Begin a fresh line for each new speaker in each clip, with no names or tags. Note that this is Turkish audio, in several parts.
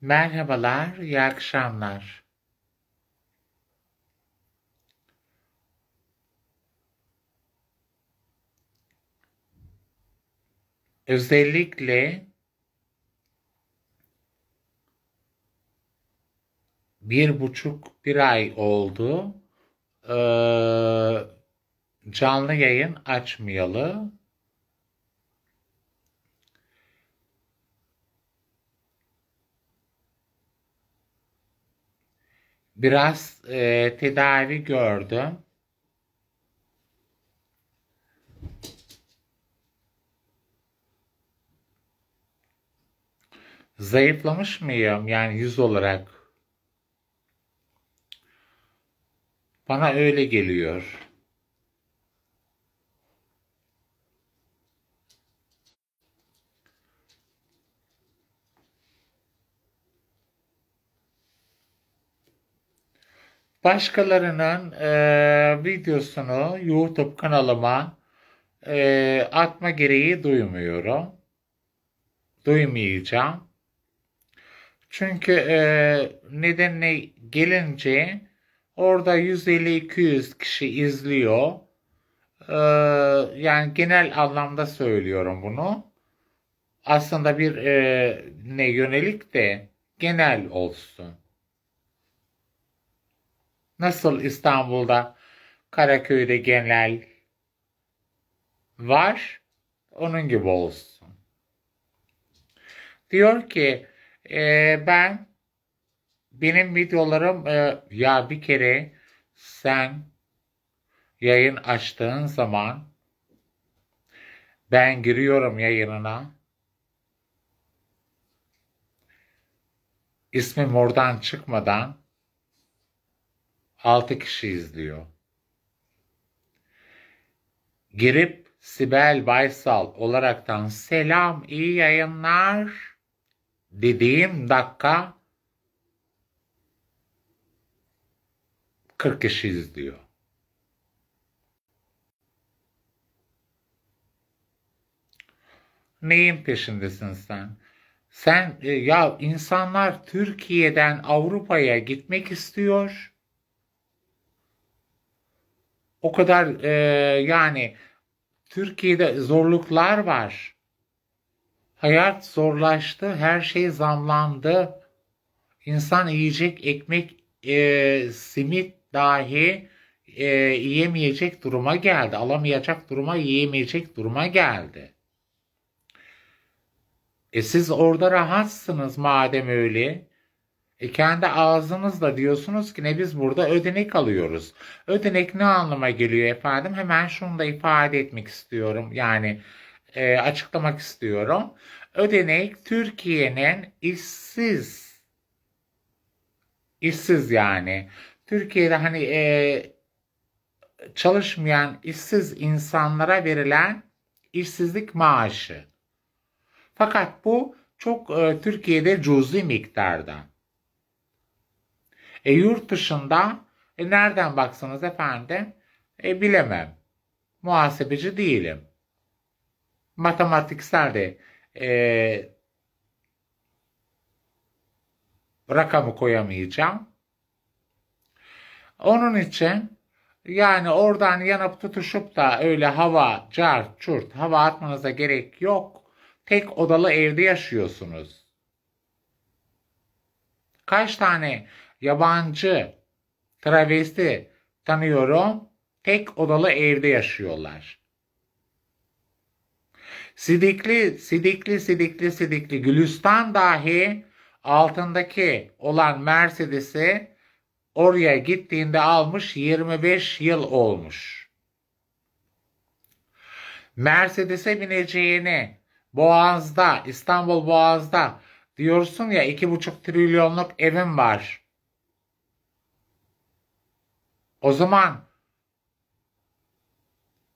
Merhabalar, iyi akşamlar. Özellikle bir buçuk bir ay oldu. Ee, canlı yayın açmayalı. Biraz e, tedavi gördüm. Zayıflamış mıyım yani yüz olarak? Bana öyle geliyor. Başkalarının e, videosunu YouTube kanalıma e, atma gereği duymuyorum. Duymayacağım. Çünkü e, nedenle gelince orada 150-200 kişi izliyor. E, yani genel anlamda söylüyorum bunu. Aslında bir e, ne yönelik de genel olsun. Nasıl İstanbul'da Karaköy'de genel var, onun gibi olsun. Diyor ki e, ben benim videolarım e, ya bir kere sen yayın açtığın zaman ben giriyorum yayınına ismim oradan çıkmadan 6 kişi izliyor. Girip Sibel Baysal olaraktan selam iyi yayınlar dediğim dakika 40 kişi izliyor. Neyin peşindesin sen? Sen e, ya insanlar Türkiye'den Avrupa'ya gitmek istiyor. O kadar e, yani Türkiye'de zorluklar var. Hayat zorlaştı, her şey zamlandı. İnsan yiyecek ekmek, e, simit dahi e, yiyemeyecek duruma geldi. Alamayacak duruma, yiyemeyecek duruma geldi. E siz orada rahatsınız madem öyle. E kendi ağzınızla diyorsunuz ki ne biz burada ödenek alıyoruz. Ödenek ne anlama geliyor efendim? Hemen şunu da ifade etmek istiyorum. Yani e, açıklamak istiyorum. Ödenek Türkiye'nin işsiz işsiz yani. Türkiye'de hani e, çalışmayan işsiz insanlara verilen işsizlik maaşı. Fakat bu çok e, Türkiye'de cüzi miktarda. E yurt dışında e, nereden baksanız efendim e, bilemem. Muhasebeci değilim. Matematiksel de e, rakamı koyamayacağım. Onun için yani oradan yanıp tutuşup da öyle hava, cart, çurt, hava atmanıza gerek yok. Tek odalı evde yaşıyorsunuz. Kaç tane yabancı travesti tanıyorum. Tek odalı evde yaşıyorlar. Sidikli, sidikli, sidikli, sidikli Gülistan dahi altındaki olan Mercedes'i oraya gittiğinde almış 25 yıl olmuş. Mercedes'e bineceğini Boğaz'da, İstanbul Boğaz'da diyorsun ya iki buçuk trilyonluk evim var. O zaman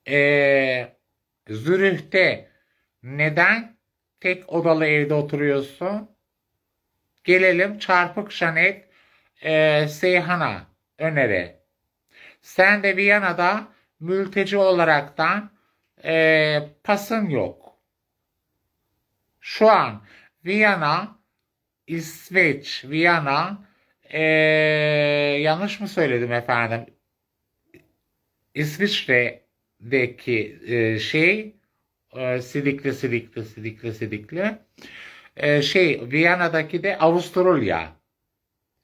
ee, Zürih'te neden tek odalı evde oturuyorsun? Gelelim çarpık şanet e, Seyhan'a öneri. Sen de Viyana'da mülteci olaraktan e, pasın yok. Şu an Viyana İsveç, Viyana, ee, yanlış mı söyledim efendim? İsviçre'deki e, şey e, sidikli sidikli sidikli sidikli e, şey Viyana'daki de Avusturya.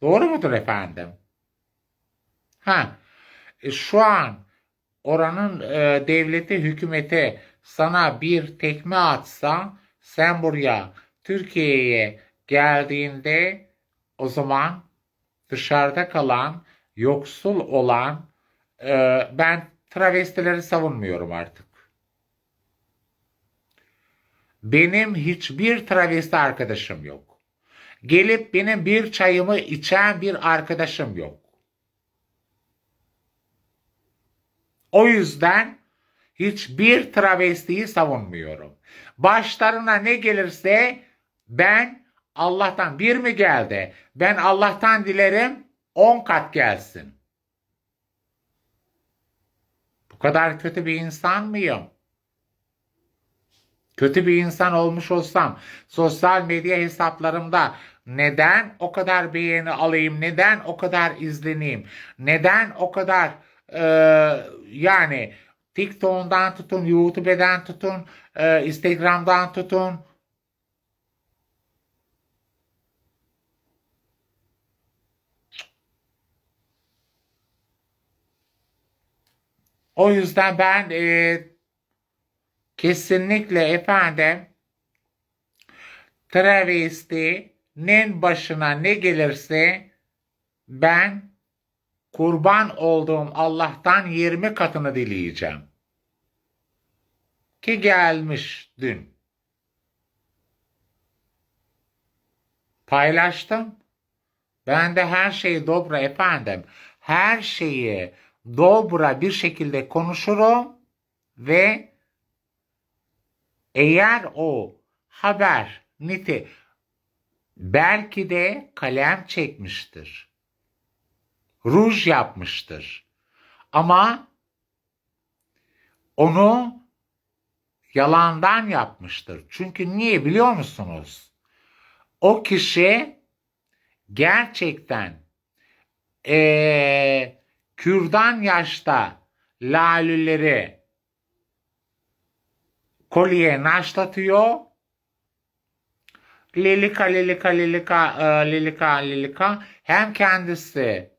Doğru mudur efendim? Ha, e, şu an oranın e, devleti, hükümeti sana bir tekme atsa sen buraya Türkiye'ye geldiğinde o zaman dışarıda kalan, yoksul olan e, ben travestileri savunmuyorum artık. Benim hiçbir travesti arkadaşım yok. Gelip benim bir çayımı içen bir arkadaşım yok. O yüzden hiçbir travestiyi savunmuyorum. Başlarına ne gelirse ben Allah'tan bir mi geldi? Ben Allah'tan dilerim on kat gelsin. Bu kadar kötü bir insan mıyım? Kötü bir insan olmuş olsam sosyal medya hesaplarımda neden o kadar beğeni alayım? Neden o kadar izleneyim? Neden o kadar e, yani TikTok'dan tutun, YouTube'dan tutun, e, Instagram'dan tutun. O yüzden ben e, kesinlikle efendim travestinin başına ne gelirse ben kurban olduğum Allah'tan 20 katını dileyeceğim. Ki gelmiş dün. Paylaştım. Ben de her şeyi dobra efendim. Her şeyi dobra bir şekilde konuşurum ve eğer o haber niti belki de kalem çekmiştir. Ruj yapmıştır. Ama onu yalandan yapmıştır. Çünkü niye biliyor musunuz? O kişi gerçekten ee, kürdan yaşta lalüleri kolye naşlatıyor. Lilika, lilika, lilika, e, lilika, lilika. Hem kendisi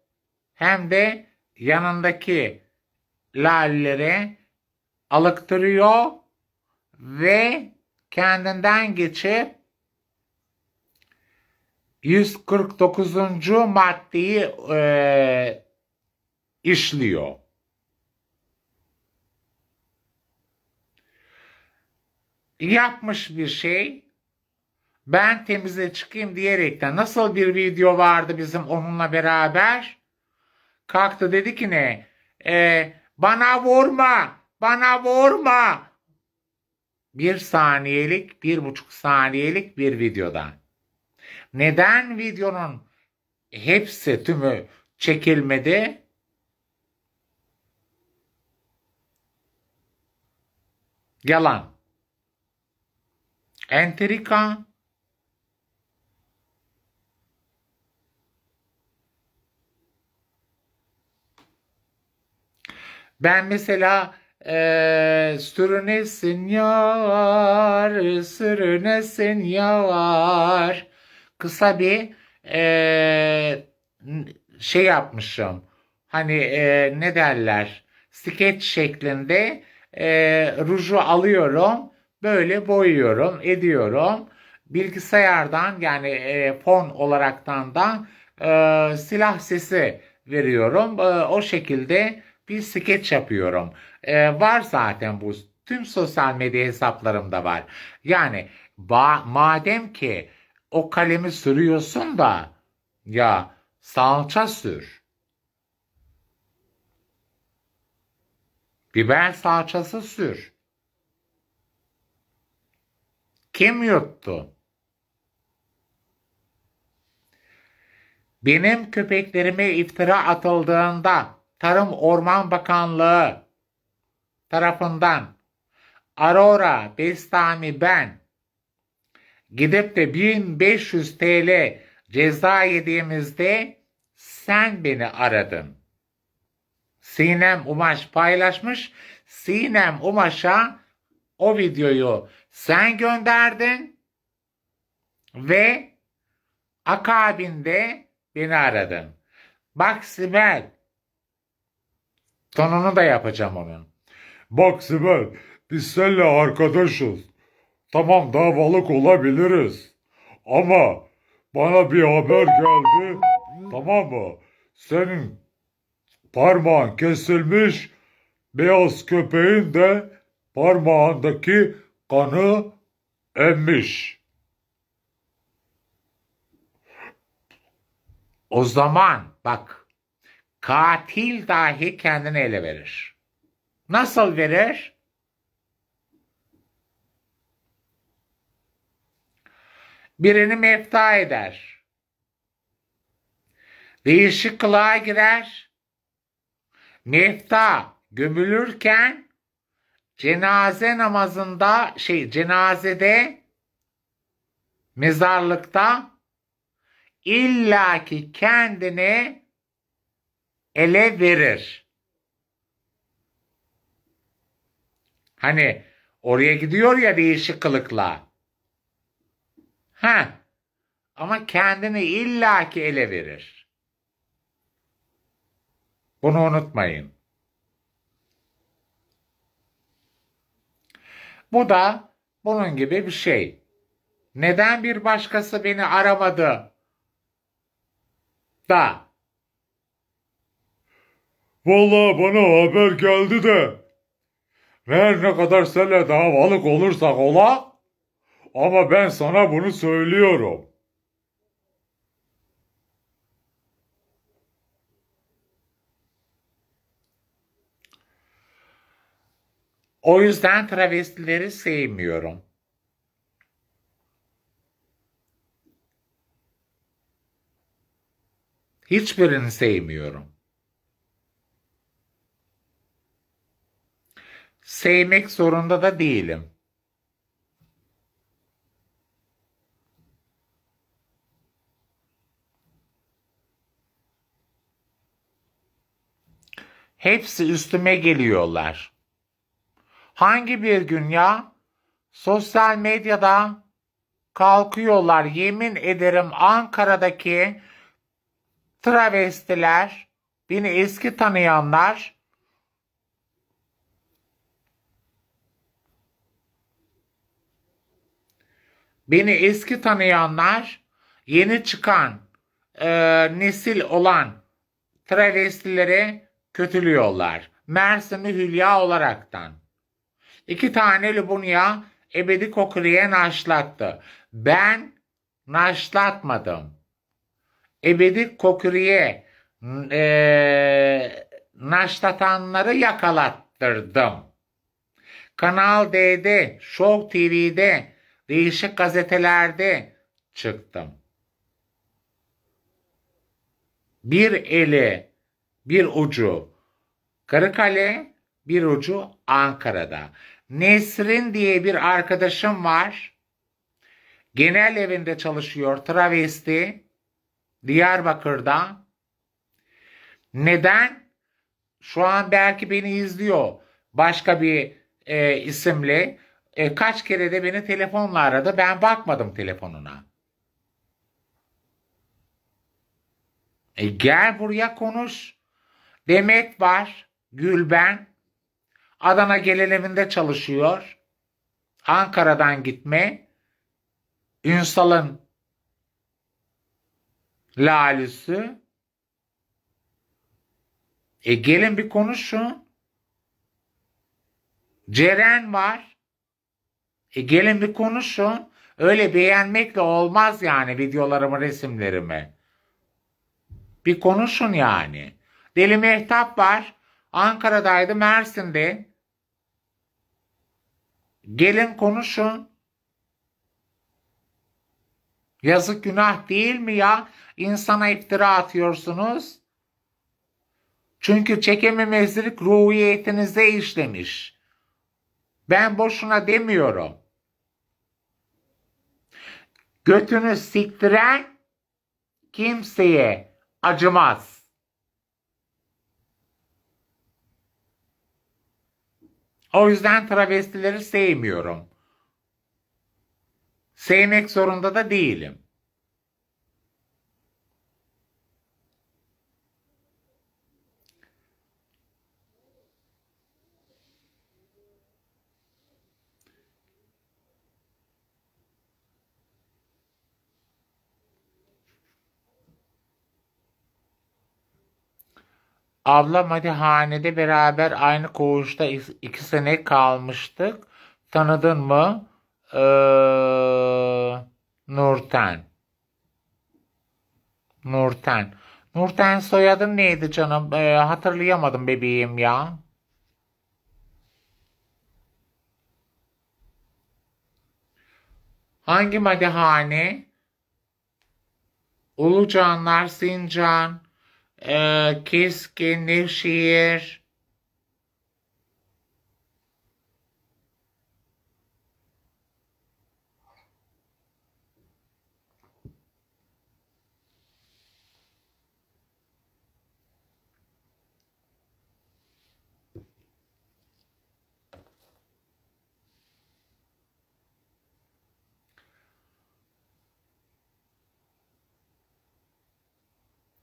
hem de yanındaki lalleri alıktırıyor ve kendinden geçip 149. maddeyi e, işliyor. Yapmış bir şey. Ben temize çıkayım diyerekten nasıl bir video vardı bizim onunla beraber? Kalktı dedi ki ne? E, bana vurma, bana vurma. Bir saniyelik, bir buçuk saniyelik bir videodan. Neden videonun hepsi tümü çekilmedi? Yalan. Entrika. Ben mesela e, sürünesin yar, sürünesin yar. Kısa bir e, şey yapmışım. Hani e, ne derler? Skeç şeklinde e, ruju alıyorum. Böyle boyuyorum, ediyorum. Bilgisayardan yani e, fon olaraktan da e, silah sesi veriyorum. E, o şekilde bir skeç yapıyorum. E, var zaten bu. Tüm sosyal medya hesaplarımda var. Yani ba madem ki o kalemi sürüyorsun da ya salça sür. Biber salçası sür. Kim yuttu? Benim köpeklerime iftira atıldığında Tarım Orman Bakanlığı tarafından Aurora Bestami ben gidip de 1500 TL ceza yediğimizde sen beni aradın. Sinem Umaş paylaşmış. Sinem Umaş'a o videoyu sen gönderdin ve akabinde beni aradın. Bak Sibel tonunu da yapacağım onun.
Bak Sibel, biz seninle arkadaşız. Tamam davalık olabiliriz. Ama bana bir haber geldi. Tamam mı? Senin parmağın kesilmiş. Beyaz köpeğin de parmağındaki kanı emmiş.
O zaman bak katil dahi kendini ele verir. Nasıl verir? Birini mefta eder. Değişik kılığa girer. Mefta gömülürken cenaze namazında şey cenazede mezarlıkta illaki kendini ele verir. Hani oraya gidiyor ya değişik kılıkla. Ha. Ama kendini illaki ele verir. Bunu unutmayın. Bu da bunun gibi bir şey. Neden bir başkası beni aramadı? Da.
Vallahi bana haber geldi de. Her ne kadar seninle davalık olursak ola. Ama ben sana bunu söylüyorum.
O yüzden travestileri sevmiyorum. Hiçbirini sevmiyorum. Sevmek zorunda da değilim. Hepsi üstüme geliyorlar. Hangi bir gün ya? Sosyal medyada kalkıyorlar. Yemin ederim Ankara'daki travestiler, beni eski tanıyanlar beni eski tanıyanlar yeni çıkan e, nesil olan travestileri kötülüyorlar. Mersinli Hülya olaraktan. İki tane Lubunya ebedi kokuriye naşlattı. Ben naşlatmadım. Ebedi kokuriye e, naşlatanları yakalattırdım. Kanal D'de, Show TV'de, değişik gazetelerde çıktım. Bir eli, bir ucu Kırıkkale, bir ucu Ankara'da. Nesrin diye bir arkadaşım var. Genel evinde çalışıyor, travesti. Diyarbakır'da. Neden? Şu an belki beni izliyor. Başka bir e, isimle. E, kaç kere de beni telefonla aradı. Ben bakmadım telefonuna. E, gel buraya konuş. Demet var. Gülben. Adana Evi'nde çalışıyor. Ankara'dan gitme. Ünsal'ın Lalüsü. E gelin bir konuşun. Ceren var. E gelin bir konuşun. Öyle beğenmekle olmaz yani videolarımı, resimlerimi. Bir konuşun yani. Deli Mehtap var. Ankara'daydı, Mersin'de. Gelin konuşun. Yazık günah değil mi ya? İnsana iftira atıyorsunuz. Çünkü çekememezlik ruhiyetinize işlemiş. Ben boşuna demiyorum. Götünü siktiren kimseye acımaz. O yüzden travestileri sevmiyorum. Sevmek zorunda da değilim. Ablam hadi hanede beraber aynı koğuşta iki sene kalmıştık. Tanıdın mı? Ee, Nurten. Nurten. Nurten soyadın neydi canım? Ee, hatırlayamadım bebeğim ya. Hangi madehane? Ulucanlar, Sincan, ee, Keskin, Nevşehir.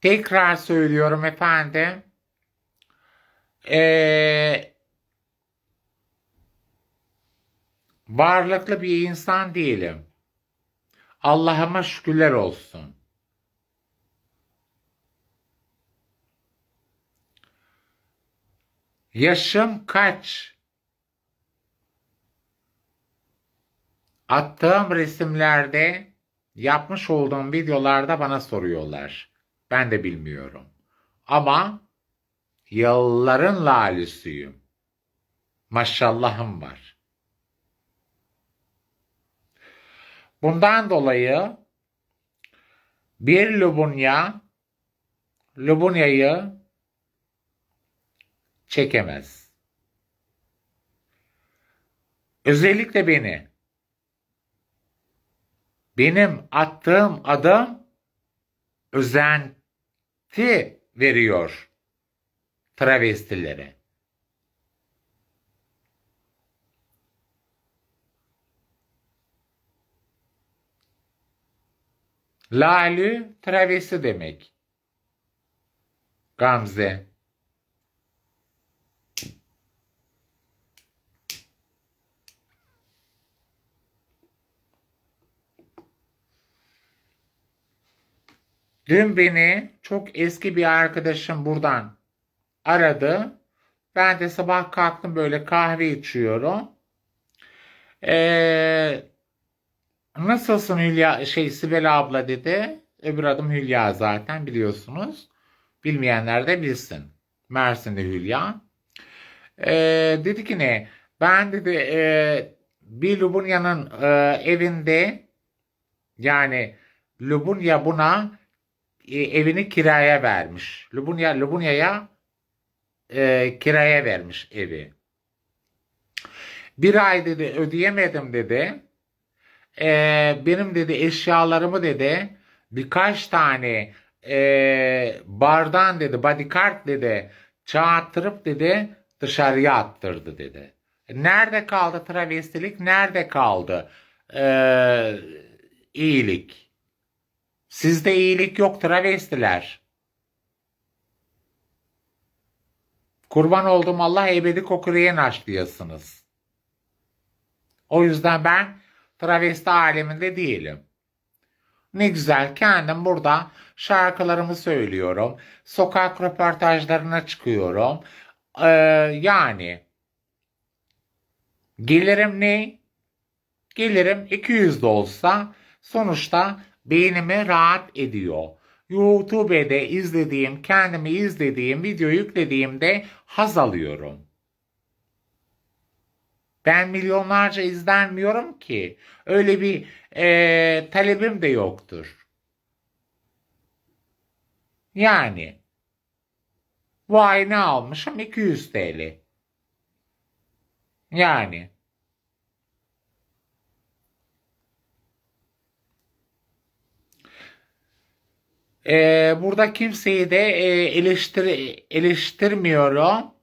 Tekrar söylüyorum efendim. Ee, varlıklı bir insan değilim. Allah'ıma şükürler olsun. Yaşım kaç? Attığım resimlerde, yapmış olduğum videolarda bana soruyorlar. Ben de bilmiyorum. Ama yılların lalisiyim. Maşallahım var. Bundan dolayı bir Lubunya Lubunya'yı çekemez. Özellikle beni. Benim attığım adım özenti veriyor travestilere. Lalü travesti demek. Gamze. Dün beni çok eski bir arkadaşım buradan aradı. Ben de sabah kalktım böyle kahve içiyorum. Ee, nasılsın Hülya şey Sibel abla dedi. Öbür adım Hülya zaten biliyorsunuz. Bilmeyenler de bilsin. Mersin'de Hülya. Ee, dedi ki ne? Ben dedi e, bir Lubunya'nın e, evinde yani Lubunya buna evini kiraya vermiş. Lubunya Lubunya'ya e, kiraya vermiş evi. Bir ay dedi ödeyemedim dedi. E, benim dedi eşyalarımı dedi birkaç tane e, bardan dedi bodyguard dedi çağırttırıp dedi dışarıya attırdı dedi. Nerede kaldı travestilik? Nerede kaldı e, iyilik? Sizde iyilik yok travestiler. Kurban olduğum Allah ebedi kokuruya naşlıyasınız. O yüzden ben travesti aleminde değilim. Ne güzel kendim burada şarkılarımı söylüyorum. Sokak röportajlarına çıkıyorum. Ee, yani gelirim ne? Gelirim 200 de olsa sonuçta beynimi rahat ediyor. YouTube'de izlediğim, kendimi izlediğim, video yüklediğimde haz alıyorum. Ben milyonlarca izlenmiyorum ki. Öyle bir e, talebim de yoktur. Yani vay ne almışım 200 TL. Yani Ee, burada kimseyi de e, eleştir eleştirmiyorum.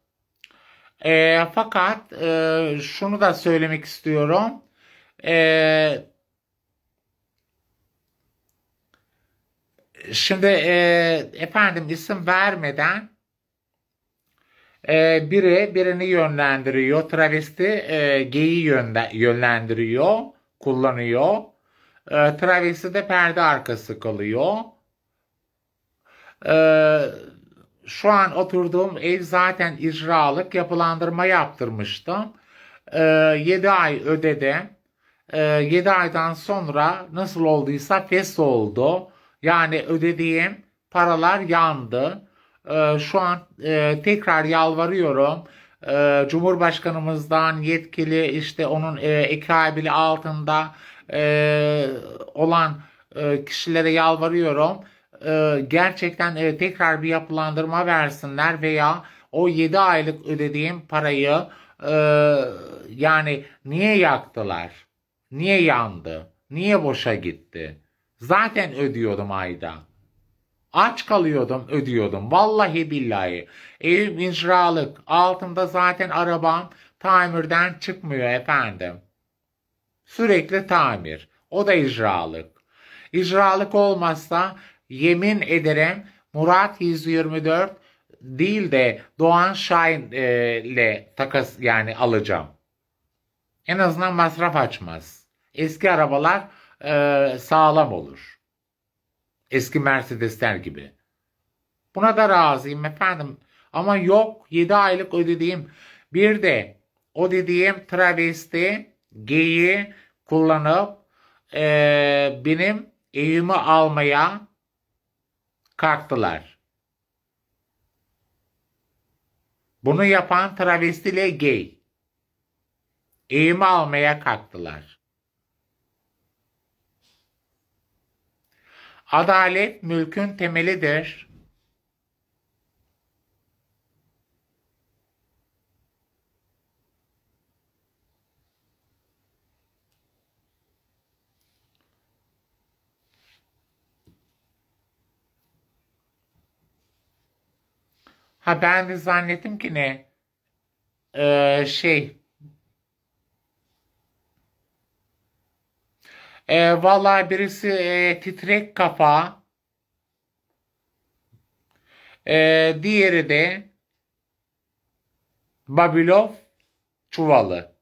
Ee, fakat e, şunu da söylemek istiyorum. Ee, şimdi e, efendim isim vermeden e, biri birini yönlendiriyor. Travesti e, geyi yönlendiriyor, kullanıyor. E, travesti de perde arkası kalıyor. E, şu an oturduğum ev zaten icralık yapılandırma yaptırmıştım. E, 7 ay ödedim. E, 7 aydan sonra nasıl olduysa fes oldu. Yani ödediğim paralar yandı. Ee, şu an e, tekrar yalvarıyorum. Ee, Cumhurbaşkanımızdan yetkili işte onun e, ekabili altında e, olan e, kişilere yalvarıyorum. Ee, gerçekten e, tekrar bir yapılandırma versinler veya o 7 aylık ödediğim parayı e, yani niye yaktılar? Niye yandı? Niye boşa gitti? Zaten ödüyordum ayda. Aç kalıyordum, ödüyordum. Vallahi billahi. Evim icralık. Altımda zaten arabam tamirden çıkmıyor efendim. Sürekli tamir. O da icralık. İcralık olmazsa yemin ederim Murat 124 değil de Doğan Şahin e, ile takas yani alacağım. En azından masraf açmaz. Eski arabalar e, sağlam olur. Eski Mercedesler gibi. Buna da razıyım efendim. Ama yok 7 aylık ödediğim bir de o dediğim travesti geyi kullanıp e, benim evimi almaya kalktılar. Bunu yapan travestiyle gay. Evimi almaya kalktılar. Adalet mülkün temelidir. Ha ben de zannettim ki ne? Ee, şey. Ee, vallahi birisi e, titrek kafa. Ee, diğeri de Babilov çuvalı.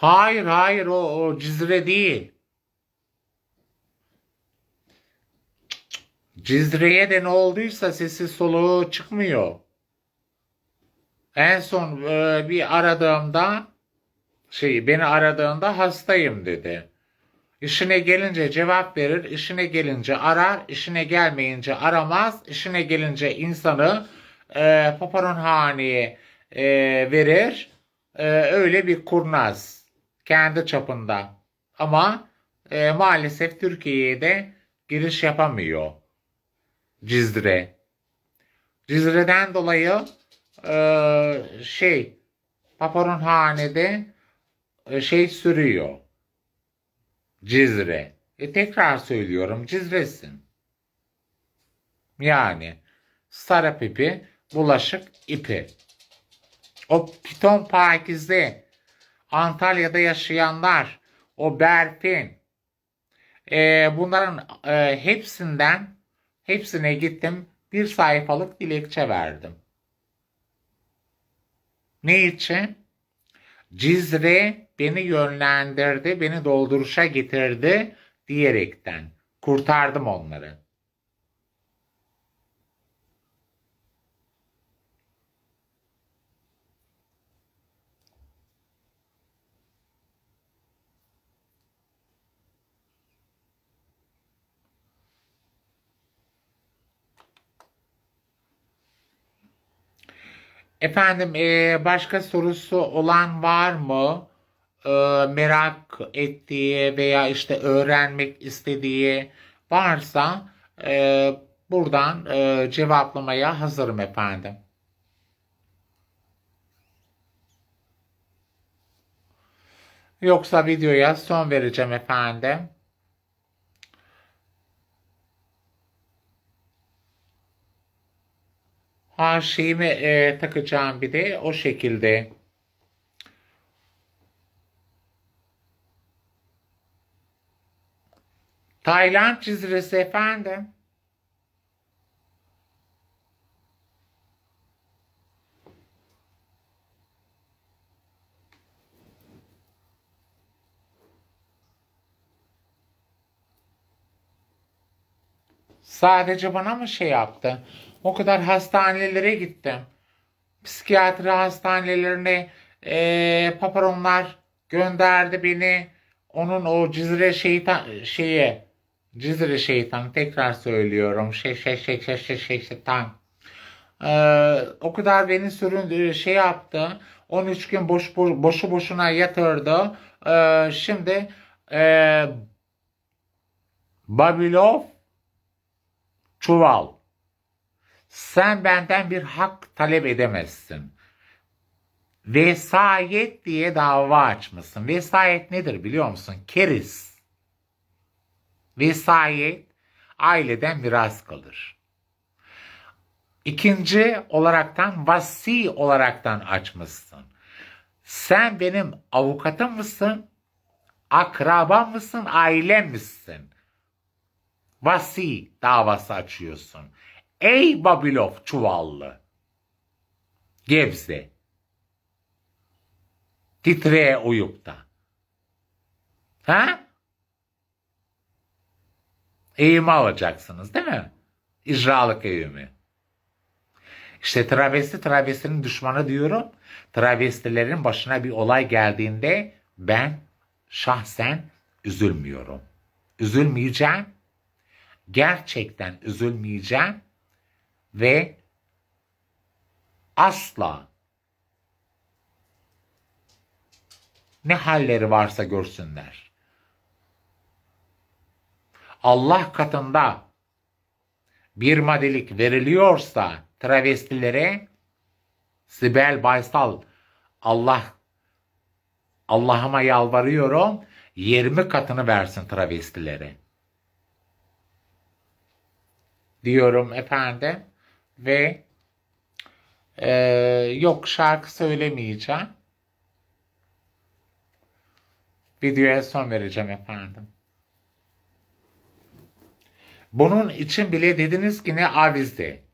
Hayır hayır o, o Cizre değil. Cizre'ye de ne olduysa sesi soluğu çıkmıyor. En son e, bir aradığımda şey beni aradığında hastayım dedi. İşine gelince cevap verir, işine gelince arar, işine gelmeyince aramaz, işine gelince insanı e, paparonhaneye e, verir. E, öyle bir kurnaz kendi çapında. Ama e, maalesef Türkiye'ye de giriş yapamıyor. Cizre. Cizre'den dolayı e, şey Paparonhane'de e, şey sürüyor. Cizre. E tekrar söylüyorum Cizresin. Yani sarı ipi, bulaşık ipi. O piton pakize, Antalya'da yaşayanlar, o Berfin, e, bunların e, hepsinden, hepsine gittim bir sayfalık dilekçe verdim. Ne için? Cizre beni yönlendirdi, beni dolduruşa getirdi diyerekten. Kurtardım onları. Efendim eee, başka sorusu olan var mı? Eee, merak ettiği veya işte öğrenmek istediği varsa eee, buradan eee, cevaplamaya hazırım efendim. Yoksa videoya son vereceğim efendim. Ha şeyimi eee, takacağım bir de o şekilde. Tayland çizgisi efendim. Sadece bana mı şey yaptı? O kadar hastanelere gittim. Psikiyatri hastanelerine eee paparonlar gönderdi beni. Onun o Cizre şeytan şeye Cizre şeytan tekrar söylüyorum. Şey şey şey şey şey şey şeytan. Eee, o kadar beni süründü şey yaptı. 13 gün boş bo- boşu boşuna yatırdı. Eee, şimdi eee Babilov çuval. Sen benden bir hak talep edemezsin. Vesayet diye dava açmışsın. Vesayet nedir biliyor musun? Keriz. Vesayet aileden miras kalır. İkinci olaraktan vasi olaraktan açmışsın. Sen benim avukatım mısın? Akrabam mısın? Ailem misin? Vasi davası açıyorsun. Ey Babilov çuvallı. Gebze. Titreye uyup da. Ha? Eğimi alacaksınız değil mi? İcralık eğimi. İşte travesti travestinin düşmanı diyorum. Travestilerin başına bir olay geldiğinde ben şahsen üzülmüyorum. Üzülmeyeceğim. Gerçekten üzülmeyeceğim ve asla ne halleri varsa görsünler. Allah katında bir maddelik veriliyorsa travestilere Sibel Baysal Allah Allah'ıma yalvarıyorum 20 katını versin travestilere. Diyorum efendim ve eee, yok şarkı söylemeyeceğim. Videoya son vereceğim efendim. Bunun için bile dediniz ki ne avize.